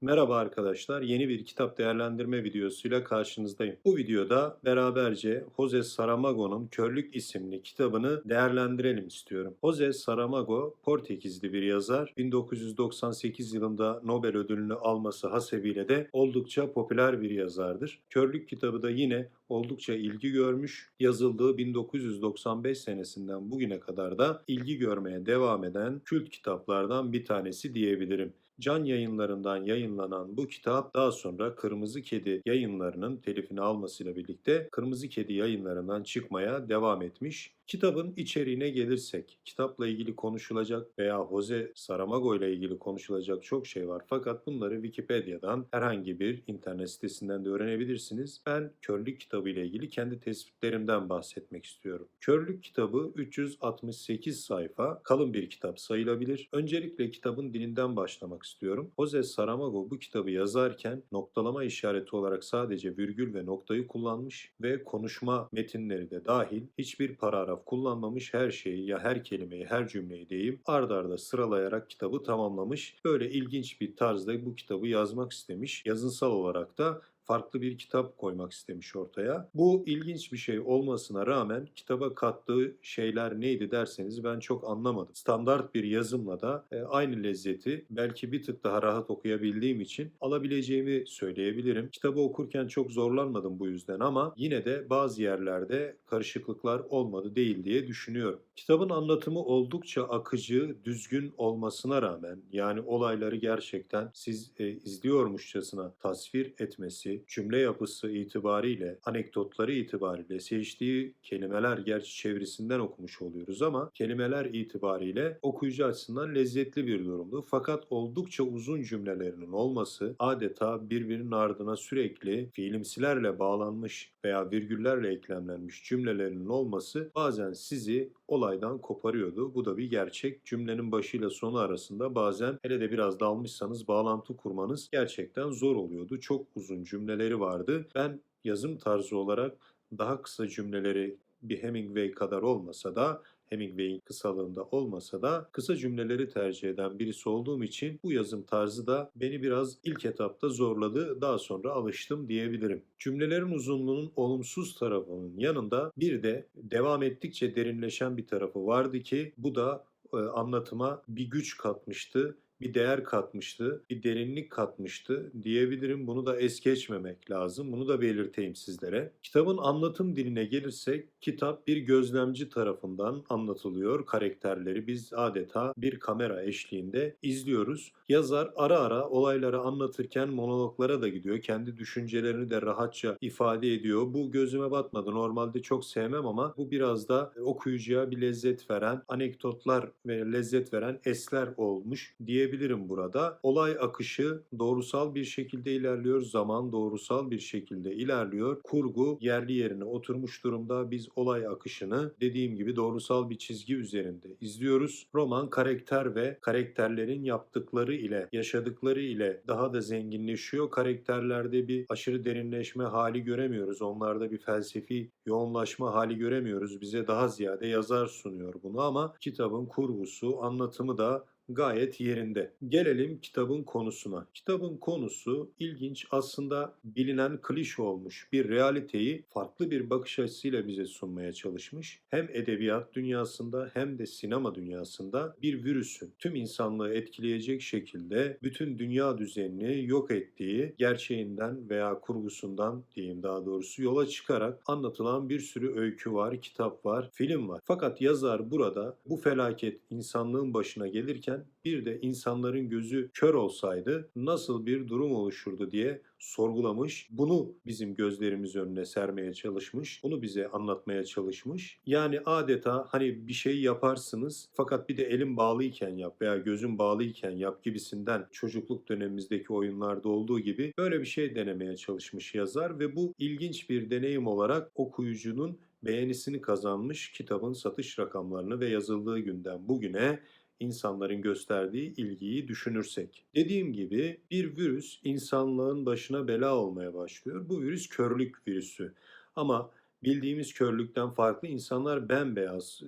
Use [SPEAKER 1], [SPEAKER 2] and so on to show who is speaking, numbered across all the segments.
[SPEAKER 1] Merhaba arkadaşlar, yeni bir kitap değerlendirme videosuyla karşınızdayım. Bu videoda beraberce Jose Saramago'nun Körlük isimli kitabını değerlendirelim istiyorum. Jose Saramago, Portekizli bir yazar. 1998 yılında Nobel ödülünü alması hasebiyle de oldukça popüler bir yazardır. Körlük kitabı da yine oldukça ilgi görmüş. Yazıldığı 1995 senesinden bugüne kadar da ilgi görmeye devam eden kült kitaplardan bir tanesi diyebilirim. Can yayınlarından yayınlanan bu kitap daha sonra Kırmızı Kedi yayınlarının telifini almasıyla birlikte Kırmızı Kedi yayınlarından çıkmaya devam etmiş. Kitabın içeriğine gelirsek, kitapla ilgili konuşulacak veya Jose Saramago ile ilgili konuşulacak çok şey var. Fakat bunları Wikipedia'dan herhangi bir internet sitesinden de öğrenebilirsiniz. Ben Körlük kitabı ile ilgili kendi tespitlerimden bahsetmek istiyorum. Körlük kitabı 368 sayfa, kalın bir kitap sayılabilir. Öncelikle kitabın dilinden başlamak istiyorum. Jose Saramago bu kitabı yazarken noktalama işareti olarak sadece virgül ve noktayı kullanmış ve konuşma metinleri de dahil hiçbir paragraf kullanmamış her şeyi ya her kelimeyi her cümleyi deyip ard arda sıralayarak kitabı tamamlamış. Böyle ilginç bir tarzda bu kitabı yazmak istemiş. Yazınsal olarak da farklı bir kitap koymak istemiş ortaya. Bu ilginç bir şey olmasına rağmen kitaba kattığı şeyler neydi derseniz ben çok anlamadım. Standart bir yazımla da e, aynı lezzeti belki bir tık daha rahat okuyabildiğim için alabileceğimi söyleyebilirim. Kitabı okurken çok zorlanmadım bu yüzden ama yine de bazı yerlerde karışıklıklar olmadı değil diye düşünüyorum. Kitabın anlatımı oldukça akıcı, düzgün olmasına rağmen yani olayları gerçekten siz e, izliyormuşçasına tasvir etmesi, cümle yapısı itibariyle, anekdotları itibariyle seçtiği kelimeler gerçi çevirisinden okumuş oluyoruz ama kelimeler itibariyle okuyucu açısından lezzetli bir durumdu. Fakat oldukça uzun cümlelerinin olması adeta birbirinin ardına sürekli fiilimsilerle bağlanmış veya virgüllerle eklemlenmiş cümlelerinin olması bazen sizi olaydan koparıyordu. Bu da bir gerçek. Cümlenin başıyla sonu arasında bazen hele de biraz dalmışsanız bağlantı kurmanız gerçekten zor oluyordu. Çok uzun cümleleri vardı. Ben yazım tarzı olarak daha kısa cümleleri bir Hemingway kadar olmasa da Hemingway'in kısalığında olmasa da kısa cümleleri tercih eden birisi olduğum için bu yazım tarzı da beni biraz ilk etapta zorladı. Daha sonra alıştım diyebilirim. Cümlelerin uzunluğunun olumsuz tarafının yanında bir de devam ettikçe derinleşen bir tarafı vardı ki bu da e, anlatıma bir güç katmıştı bir değer katmıştı, bir derinlik katmıştı diyebilirim. Bunu da es geçmemek lazım. Bunu da belirteyim sizlere. Kitabın anlatım diline gelirsek, kitap bir gözlemci tarafından anlatılıyor. Karakterleri biz adeta bir kamera eşliğinde izliyoruz. Yazar ara ara olayları anlatırken monologlara da gidiyor. Kendi düşüncelerini de rahatça ifade ediyor. Bu gözüme batmadı. Normalde çok sevmem ama bu biraz da okuyucuya bir lezzet veren, anekdotlar ve lezzet veren esler olmuş diye diyebilirim burada. Olay akışı doğrusal bir şekilde ilerliyor. Zaman doğrusal bir şekilde ilerliyor. Kurgu yerli yerine oturmuş durumda. Biz olay akışını dediğim gibi doğrusal bir çizgi üzerinde izliyoruz. Roman karakter ve karakterlerin yaptıkları ile, yaşadıkları ile daha da zenginleşiyor. Karakterlerde bir aşırı derinleşme hali göremiyoruz. Onlarda bir felsefi yoğunlaşma hali göremiyoruz. Bize daha ziyade yazar sunuyor bunu ama kitabın kurgusu, anlatımı da gayet yerinde. Gelelim kitabın konusuna. Kitabın konusu ilginç aslında bilinen klişe olmuş bir realiteyi farklı bir bakış açısıyla bize sunmaya çalışmış. Hem edebiyat dünyasında hem de sinema dünyasında bir virüsün tüm insanlığı etkileyecek şekilde bütün dünya düzenini yok ettiği gerçeğinden veya kurgusundan diyeyim daha doğrusu yola çıkarak anlatılan bir sürü öykü var, kitap var, film var. Fakat yazar burada bu felaket insanlığın başına gelirken bir de insanların gözü kör olsaydı nasıl bir durum oluşurdu diye sorgulamış. Bunu bizim gözlerimiz önüne sermeye çalışmış. Bunu bize anlatmaya çalışmış. Yani adeta hani bir şey yaparsınız fakat bir de elim bağlıyken yap veya gözüm bağlıyken yap gibisinden çocukluk dönemimizdeki oyunlarda olduğu gibi böyle bir şey denemeye çalışmış yazar ve bu ilginç bir deneyim olarak okuyucunun beğenisini kazanmış kitabın satış rakamlarını ve yazıldığı günden bugüne insanların gösterdiği ilgiyi düşünürsek. Dediğim gibi bir virüs insanlığın başına bela olmaya başlıyor. Bu virüs körlük virüsü. Ama bildiğimiz körlükten farklı insanlar bembeyaz.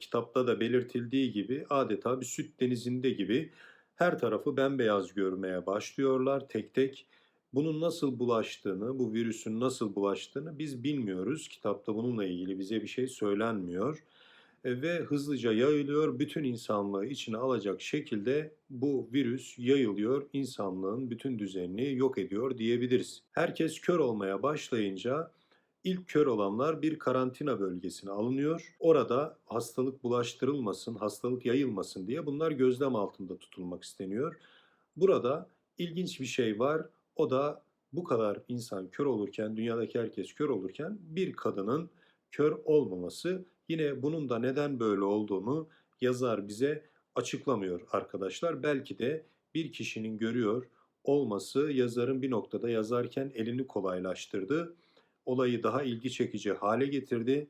[SPEAKER 1] Kitapta da belirtildiği gibi adeta bir süt denizinde gibi her tarafı bembeyaz görmeye başlıyorlar tek tek. Bunun nasıl bulaştığını, bu virüsün nasıl bulaştığını biz bilmiyoruz. Kitapta bununla ilgili bize bir şey söylenmiyor. E, Ve hızlıca yayılıyor. Bütün insanlığı içine alacak şekilde bu virüs yayılıyor. İnsanlığın bütün düzenini yok ediyor diyebiliriz. Herkes kör olmaya başlayınca ilk kör olanlar bir karantina bölgesine alınıyor. Orada hastalık bulaştırılmasın, hastalık yayılmasın diye bunlar gözlem altında tutulmak isteniyor. Burada ilginç bir şey var. O da bu kadar insan kör olurken, dünyadaki herkes kör olurken bir kadının kör olmaması. Yine bunun da neden böyle olduğunu yazar bize açıklamıyor arkadaşlar. Belki de bir kişinin görüyor olması yazarın bir noktada yazarken elini kolaylaştırdı. Olayı daha ilgi çekici hale getirdi.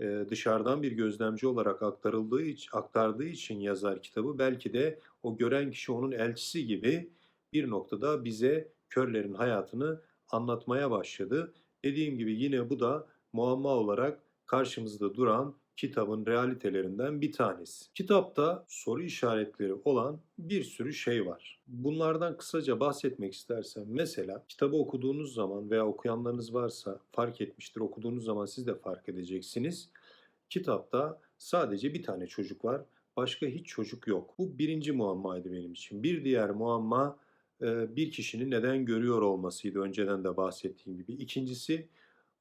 [SPEAKER 1] Ee, dışarıdan bir gözlemci olarak aktarıldığı aktardığı için yazar kitabı belki de o gören kişi onun elçisi gibi bir noktada bize körlerin hayatını anlatmaya başladı. Dediğim gibi yine bu da muamma olarak karşımızda duran kitabın realitelerinden bir tanesi. Kitapta soru işaretleri olan bir sürü şey var. Bunlardan kısaca bahsetmek istersem mesela kitabı okuduğunuz zaman veya okuyanlarınız varsa fark etmiştir. Okuduğunuz zaman siz de fark edeceksiniz. Kitapta sadece bir tane çocuk var. Başka hiç çocuk yok. Bu birinci muammaydı benim için. Bir diğer muamma bir kişinin neden görüyor olmasıydı önceden de bahsettiğim gibi. İkincisi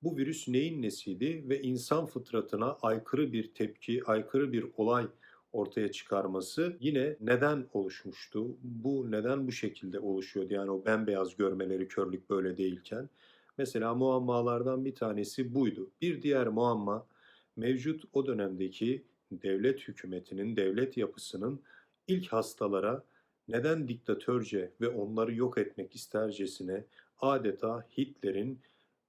[SPEAKER 1] bu virüs neyin nesiydi ve insan fıtratına aykırı bir tepki, aykırı bir olay ortaya çıkarması yine neden oluşmuştu? Bu neden bu şekilde oluşuyordu? Yani o bembeyaz görmeleri körlük böyle değilken. Mesela muammalardan bir tanesi buydu. Bir diğer muamma mevcut o dönemdeki devlet hükümetinin, devlet yapısının ilk hastalara neden diktatörce ve onları yok etmek istercesine adeta Hitler'in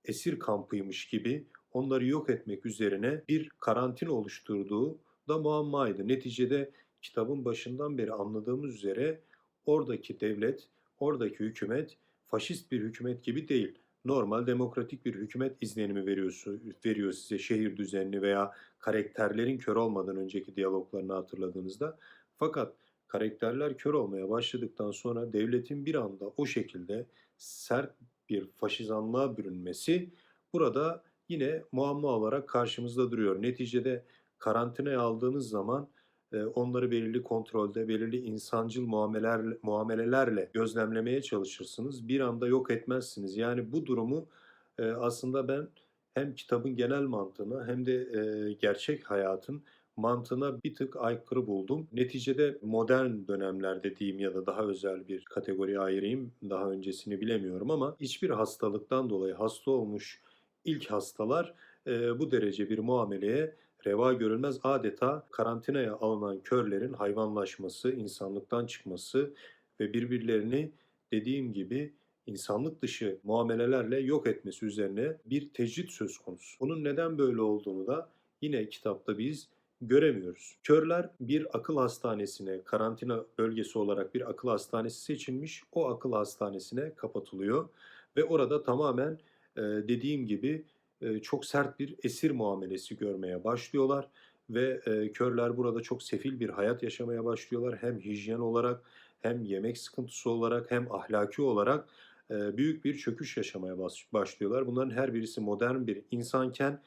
[SPEAKER 1] esir kampıymış gibi onları yok etmek üzerine bir karantina oluşturduğu da muammaydı. Neticede kitabın başından beri anladığımız üzere oradaki devlet, oradaki hükümet faşist bir hükümet gibi değil. Normal demokratik bir hükümet izlenimi veriyor, veriyor size şehir düzenini veya karakterlerin kör olmadan önceki diyaloglarını hatırladığınızda. Fakat karakterler kör olmaya başladıktan sonra devletin bir anda o şekilde sert bir faşizanlığa bürünmesi burada yine muamma olarak karşımızda duruyor. Neticede karantinaya aldığınız zaman e, onları belirli kontrolde, belirli insancıl muameleler, muamelelerle gözlemlemeye çalışırsınız. Bir anda yok etmezsiniz. Yani bu durumu e, aslında ben hem kitabın genel mantığını hem de e, gerçek hayatın mantığına bir tık aykırı buldum. Neticede modern dönemlerde diyeyim ya da daha özel bir kategoriye ayırayım. Daha öncesini bilemiyorum ama hiçbir hastalıktan dolayı hasta olmuş ilk hastalar e, bu derece bir muameleye reva görülmez adeta karantinaya alınan körlerin hayvanlaşması, insanlıktan çıkması ve birbirlerini dediğim gibi insanlık dışı muamelelerle yok etmesi üzerine bir tecrit söz konusu. Bunun neden böyle olduğunu da yine kitapta biz göremiyoruz. Körler bir akıl hastanesine, karantina bölgesi olarak bir akıl hastanesi seçilmiş. O akıl hastanesine kapatılıyor ve orada tamamen e, dediğim gibi e, çok sert bir esir muamelesi görmeye başlıyorlar ve e, körler burada çok sefil bir hayat yaşamaya başlıyorlar. Hem hijyen olarak hem yemek sıkıntısı olarak hem ahlaki olarak büyük bir çöküş yaşamaya başlıyorlar. Bunların her birisi modern bir insanken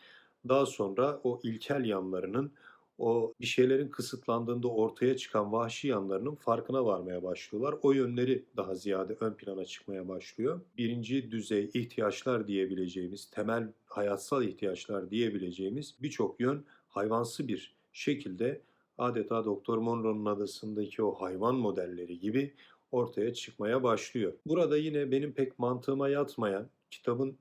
[SPEAKER 1] daha sonra o ilkel yanlarının o bir şeylerin kısıtlandığında ortaya çıkan vahşi yanlarının farkına varmaya başlıyorlar. O yönleri daha ziyade ön plana çıkmaya başlıyor. Birinci düzey ihtiyaçlar diyebileceğimiz, temel hayatsal ihtiyaçlar diyebileceğimiz birçok yön hayvansı bir şekilde adeta Doktor Monroe'nun adasındaki o hayvan modelleri gibi ortaya çıkmaya başlıyor. Burada yine benim pek mantığıma yatmayan, kitabın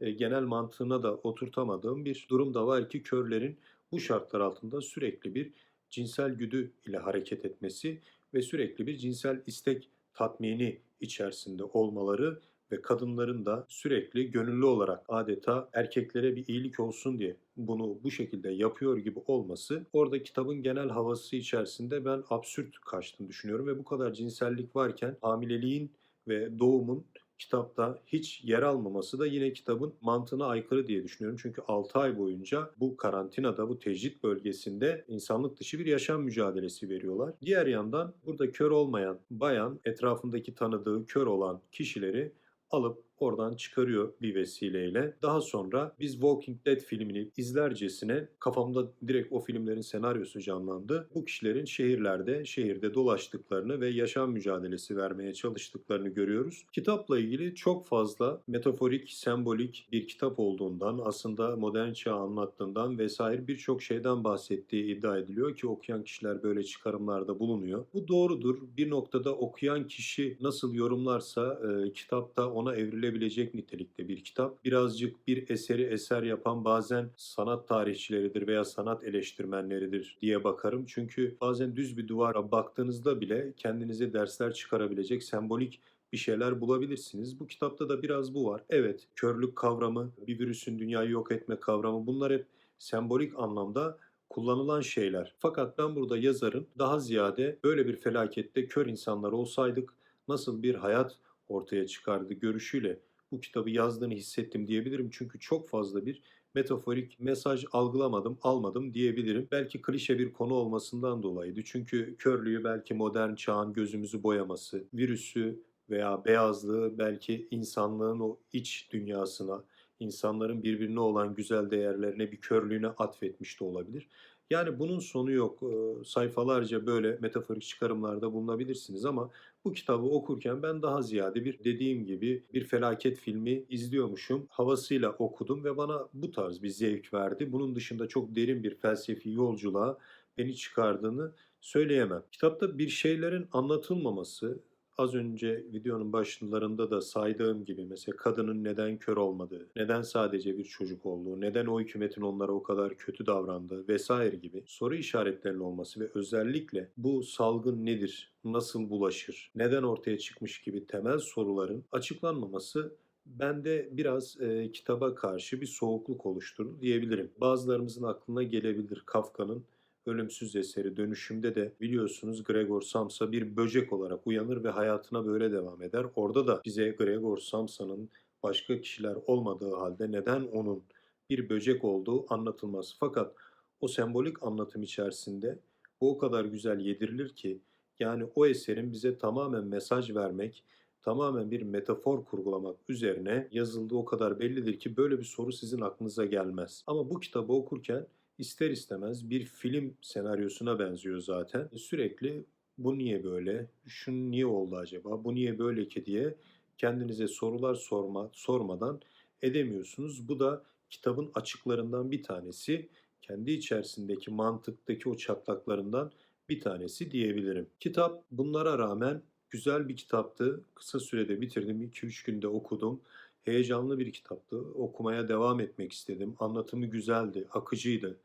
[SPEAKER 1] e, genel mantığına da oturtamadığım bir durum da var ki körlerin bu şartlar altında sürekli bir cinsel güdü ile hareket etmesi ve sürekli bir cinsel istek tatmini içerisinde olmaları ve kadınların da sürekli gönüllü olarak adeta erkeklere bir iyilik olsun diye bunu bu şekilde yapıyor gibi olması orada kitabın genel havası içerisinde ben absürt kaçtığını düşünüyorum ve bu kadar cinsellik varken hamileliğin ve doğumun kitapta hiç yer almaması da yine kitabın mantığına aykırı diye düşünüyorum. Çünkü 6 ay boyunca bu karantinada, bu tecrit bölgesinde insanlık dışı bir yaşam mücadelesi veriyorlar. Diğer yandan burada kör olmayan bayan etrafındaki tanıdığı kör olan kişileri alıp oradan çıkarıyor bir vesileyle. Daha sonra biz Walking Dead filmini izlercesine kafamda direkt o filmlerin senaryosu canlandı. Bu kişilerin şehirlerde, şehirde dolaştıklarını ve yaşam mücadelesi vermeye çalıştıklarını görüyoruz. Kitapla ilgili çok fazla metaforik, sembolik bir kitap olduğundan, aslında modern çağı anlattığından vesaire birçok şeyden bahsettiği iddia ediliyor ki okuyan kişiler böyle çıkarımlarda bulunuyor. Bu doğrudur. Bir noktada okuyan kişi nasıl yorumlarsa e, kitapta ona evrilebilir edilebilecek nitelikte bir kitap. Birazcık bir eseri eser yapan bazen sanat tarihçileridir veya sanat eleştirmenleridir diye bakarım. Çünkü bazen düz bir duvara baktığınızda bile kendinize dersler çıkarabilecek sembolik bir şeyler bulabilirsiniz. Bu kitapta da biraz bu var. Evet, körlük kavramı, bir virüsün dünyayı yok etme kavramı bunlar hep sembolik anlamda kullanılan şeyler. Fakat ben burada yazarın daha ziyade böyle bir felakette kör insanlar olsaydık nasıl bir hayat ortaya çıkardı görüşüyle bu kitabı yazdığını hissettim diyebilirim. Çünkü çok fazla bir metaforik mesaj algılamadım, almadım diyebilirim. Belki klişe bir konu olmasından dolayıydı. Çünkü körlüğü belki modern çağın gözümüzü boyaması, virüsü veya beyazlığı belki insanlığın o iç dünyasına, insanların birbirine olan güzel değerlerine bir körlüğüne atfetmiş de olabilir. Yani bunun sonu yok. Sayfalarca böyle metaforik çıkarımlarda bulunabilirsiniz ama bu kitabı okurken ben daha ziyade bir dediğim gibi bir felaket filmi izliyormuşum. Havasıyla okudum ve bana bu tarz bir zevk verdi. Bunun dışında çok derin bir felsefi yolculuğa beni çıkardığını söyleyemem. Kitapta bir şeylerin anlatılmaması, az önce videonun başlarında da saydığım gibi mesela kadının neden kör olmadığı, neden sadece bir çocuk olduğu, neden o hükümetin onlara o kadar kötü davrandığı vesaire gibi soru işaretlerinin olması ve özellikle bu salgın nedir, nasıl bulaşır, neden ortaya çıkmış gibi temel soruların açıklanmaması bende biraz e, kitaba karşı bir soğukluk oluşturdu diyebilirim. Bazılarımızın aklına gelebilir Kafka'nın ölümsüz eseri dönüşümde de biliyorsunuz Gregor Samsa bir böcek olarak uyanır ve hayatına böyle devam eder. Orada da bize Gregor Samsa'nın başka kişiler olmadığı halde neden onun bir böcek olduğu anlatılmaz. Fakat o sembolik anlatım içerisinde bu o kadar güzel yedirilir ki yani o eserin bize tamamen mesaj vermek, tamamen bir metafor kurgulamak üzerine yazıldığı o kadar bellidir ki böyle bir soru sizin aklınıza gelmez. Ama bu kitabı okurken ister istemez bir film senaryosuna benziyor zaten. Sürekli bu niye böyle, şu niye oldu acaba, bu niye böyle ki diye kendinize sorular sorma, sormadan edemiyorsunuz. Bu da kitabın açıklarından bir tanesi. Kendi içerisindeki mantıktaki o çatlaklarından bir tanesi diyebilirim. Kitap bunlara rağmen güzel bir kitaptı. Kısa sürede bitirdim. 2-3 günde okudum heyecanlı bir kitaptı. Okumaya devam etmek istedim. Anlatımı güzeldi, akıcıydı,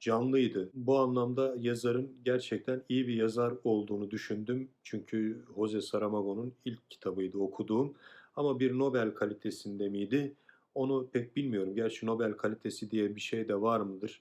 [SPEAKER 1] canlıydı. Bu anlamda yazarın gerçekten iyi bir yazar olduğunu düşündüm. Çünkü Jose Saramago'nun ilk kitabıydı okuduğum. Ama bir Nobel kalitesinde miydi? Onu pek bilmiyorum. Gerçi Nobel kalitesi diye bir şey de var mıdır?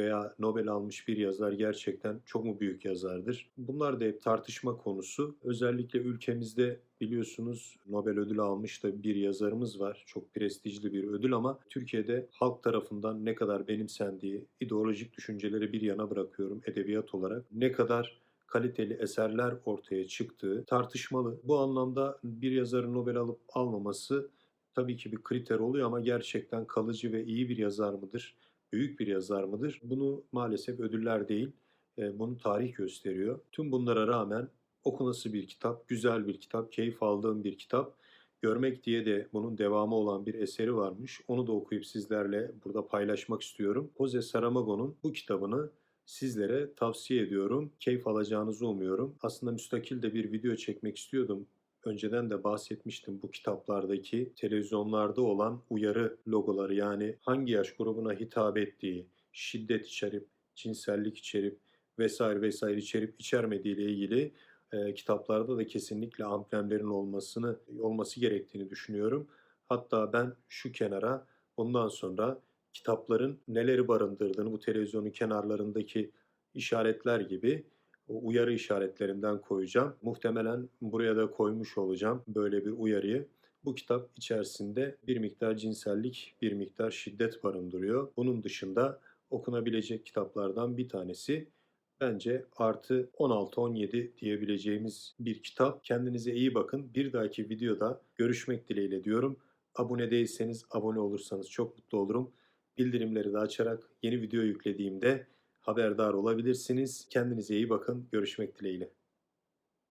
[SPEAKER 1] Veya Nobel almış bir yazar gerçekten çok mu büyük yazardır? Bunlar da hep tartışma konusu. Özellikle ülkemizde biliyorsunuz Nobel ödülü almış da bir yazarımız var. Çok prestijli bir ödül ama Türkiye'de halk tarafından ne kadar benimsendiği, ideolojik düşünceleri bir yana bırakıyorum edebiyat olarak. Ne kadar kaliteli eserler ortaya çıktığı tartışmalı. Bu anlamda bir yazarın Nobel alıp almaması tabii ki bir kriter oluyor ama gerçekten kalıcı ve iyi bir yazar mıdır? Büyük bir yazar mıdır? Bunu maalesef ödüller değil, e, bunu tarih gösteriyor. Tüm bunlara rağmen okunası bir kitap, güzel bir kitap, keyif aldığım bir kitap. Görmek diye de bunun devamı olan bir eseri varmış. Onu da okuyup sizlerle burada paylaşmak istiyorum. Jose Saramago'nun bu kitabını sizlere tavsiye ediyorum. Keyif alacağınızı umuyorum. Aslında müstakil de bir video çekmek istiyordum önceden de bahsetmiştim bu kitaplardaki televizyonlarda olan uyarı logoları yani hangi yaş grubuna hitap ettiği, şiddet içerip, cinsellik içerip vesaire vesaire içerip içermediği ile ilgili e, kitaplarda da kesinlikle amblemlerin olmasını olması gerektiğini düşünüyorum. Hatta ben şu kenara bundan sonra kitapların neleri barındırdığını bu televizyonun kenarlarındaki işaretler gibi uyarı işaretlerinden koyacağım. Muhtemelen buraya da koymuş olacağım böyle bir uyarıyı. Bu kitap içerisinde bir miktar cinsellik, bir miktar şiddet barındırıyor. Bunun dışında okunabilecek kitaplardan bir tanesi bence artı 16-17 diyebileceğimiz bir kitap. Kendinize iyi bakın. Bir dahaki videoda görüşmek dileğiyle diyorum. Abone değilseniz abone olursanız çok mutlu olurum. Bildirimleri de açarak yeni video yüklediğimde haberdar olabilirsiniz. Kendinize iyi bakın. Görüşmek dileğiyle.